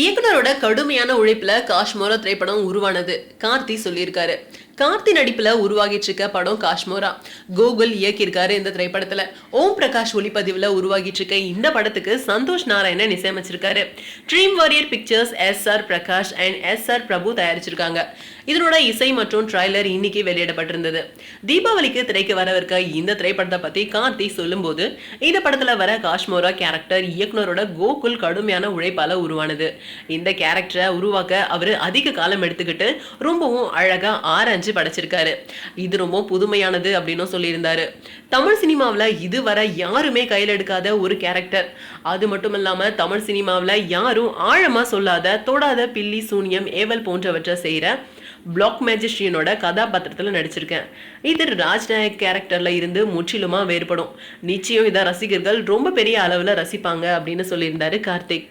இயக்குனரோட கடுமையான உழைப்புல காஷ்மோரா திரைப்படம் உருவானது கார்த்தி சொல்லியிருக்காரு. கார்த்தி நடிப்புல உருவாகிட்டு இருக்க படம் காஷ்மோரா. கோகுல் இயக்கியிருக்காரு இந்த திரைப்படத்துல. ஓம் பிரகாஷ் ஒளிப்பதிவுல உருவாகிட்டு இருக்க இந்த படத்துக்கு Santhosh Narayanan இசையமைச்சிருக்காரு. Dream Warrior Pictures S R Prakash and S R Prabhu தயாரிச்சிருக்காங்க. இதனோட இசை மற்றும் ட்ரைலர் இன்னைக்கு வெளியிடப்பட்டிருந்தது. தீபாவளிக்கு திரைக்கு வரவிருக்க இந்த திரைப்படத்தை பத்தி கார்த்தி சொல்லும்போது இந்த படத்துல வர காஷ்மோரா கேரக்டர் இயக்குனரோட கோகுல் கடுமையான உழைப்பால உருவானது. இந்த கேரக்டரை உருவாக்க அவர் அதிக காலம் எடுத்துக்கிட்டு ரொம்பவும் அழகா ஆராய்ஞ்சு படைச்சிருக்காரு. இது ரொம்ப புதுமையானது அப்படின்னும் சொல்லியிருந்தாரு. தமிழ் சினிமாவில் இதுவரை யாருமே கையில் எடுக்காத ஒரு கேரக்டர் அது மட்டும் இல்லாம தமிழ் சினிமாவில் யாரும் ஆழமா சொல்லாத தொடாத பில்லி சூனியம் ஏவல் போன்றவற்றை செய்யற பிளாக் மேஜிஸ்ட்ரியனோட கதாபாத்திரத்தில் நடிச்சிருக்கேன். இது ராஜ்நாயக் கேரக்டர்ல இருந்து முற்றிலுமா வேறுபடும். நிச்சயம் இதை ரசிகர்கள் ரொம்ப பெரிய அளவில் ரசிப்பாங்க அப்படின்னு சொல்லியிருந்தாரு கார்த்திக்.